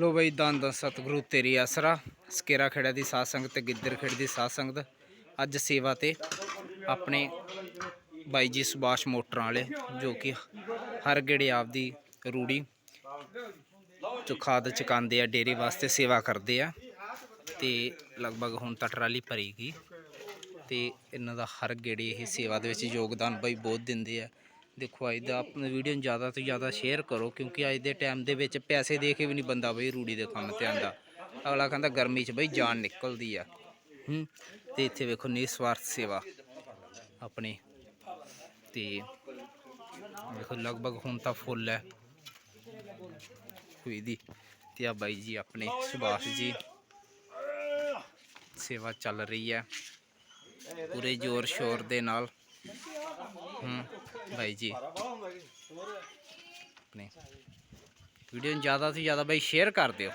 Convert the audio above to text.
ਲੋ ਬਈ ਦੰਦ, ਸਤਿਗੁਰੂ ਤੇਰੀ ਆਸਰਾ। ਸਕੇਰਾ ਖੇੜਾ ਦੀ ਸਾਧ ਸੰਗਤ ਤੇ ਗਿੱਦੜ ਖੇੜ ਦੀ ਸਾਧ ਸੰਗਤ। ਅੱਜ ਸੇਵਾ ਤੇ ਆਪਣੇ ਬਾਈ ਜੀ ਸੁਭਾਸ਼ ਮੋਟਰਾਂ ਵਾਲੇ, ਜੋ ਕਿ ਹਰ ਗੇੜੇ ਆਪਦੀ ਰੂੜੀ ਚੁਖਾਦ ਖਾਦ ਚਕਾਉਂਦੇ ਆ, ਡੇਰੀ ਵਾਸਤੇ ਸੇਵਾ ਕਰਦੇ ਆ। ਤੇ ਲਗਭਗ ਹੁਣ ਤਾਂ ਟਰਾਲੀ ਭਰੀ ਗਈ। ਤੇ ਇਹਨਾਂ ਦਾ ਹਰ ਗੇੜੇ ਇਹ ਸੇਵਾ ਦੇ ਵਿੱਚ ਯੋਗਦਾਨ ਬਈ ਬਹੁਤ ਦਿੰਦੇ ਆ। ਦੇਖੋ, ਅੱਜ ਦਾ ਆਪਣੀ ਵੀਡੀਓ ਨੂੰ ਜ਼ਿਆਦਾ ਤੋਂ ਜ਼ਿਆਦਾ ਸ਼ੇਅਰ ਕਰੋ, ਕਿਉਂਕਿ ਅੱਜ ਦੇ ਟਾਈਮ ਦੇ ਵਿੱਚ ਪੈਸੇ ਦੇ ਕੇ ਵੀ ਨਹੀਂ ਬੰਦਾ ਬਈ ਰੂੜੀ ਦੇ ਕੰਮ ਤੇ ਆਂਦਾ ਅਗਲਾ ਕਹਿੰਦਾ, ਗਰਮੀ 'ਚ ਬਈ ਜਾਨ ਨਿਕਲਦੀ ਆ। ਹੂੰ? ਤੇ ਇੱਥੇ ਵੇਖੋ, ਨਿਸਵਾਰਥ ਸੇਵਾ ਆਪਣੀ। ਤੇ ਵੇਖੋ, ਲਗਭਗ ਹੁਣ ਤਾਂ ਫੁੱਲ ਹੈ। ਹੋਈ ਦੀ ਤੇ ਆ ਬਾਈ ਜੀ ਆਪਣੇ ਸੁਭਾਸ਼ ਜੀ ਸੇਵਾ ਚੱਲ ਰਹੀ ਹੈ। ਪੂਰੇ ਜ਼ੋਰ ਸ਼ੋਰ ਦੇ ਨਾਲ। ਹੂੰ? ਬਾਈ ਜੀ। ਆਪਣੇ ਵੀਡੀਓ ਨੂੰ ਜ਼ਿਆਦਾ ਤੋਂ ਜ਼ਿਆਦਾ ਬਾਈ ਸ਼ੇਅਰ ਕਰ ਦਿਓ।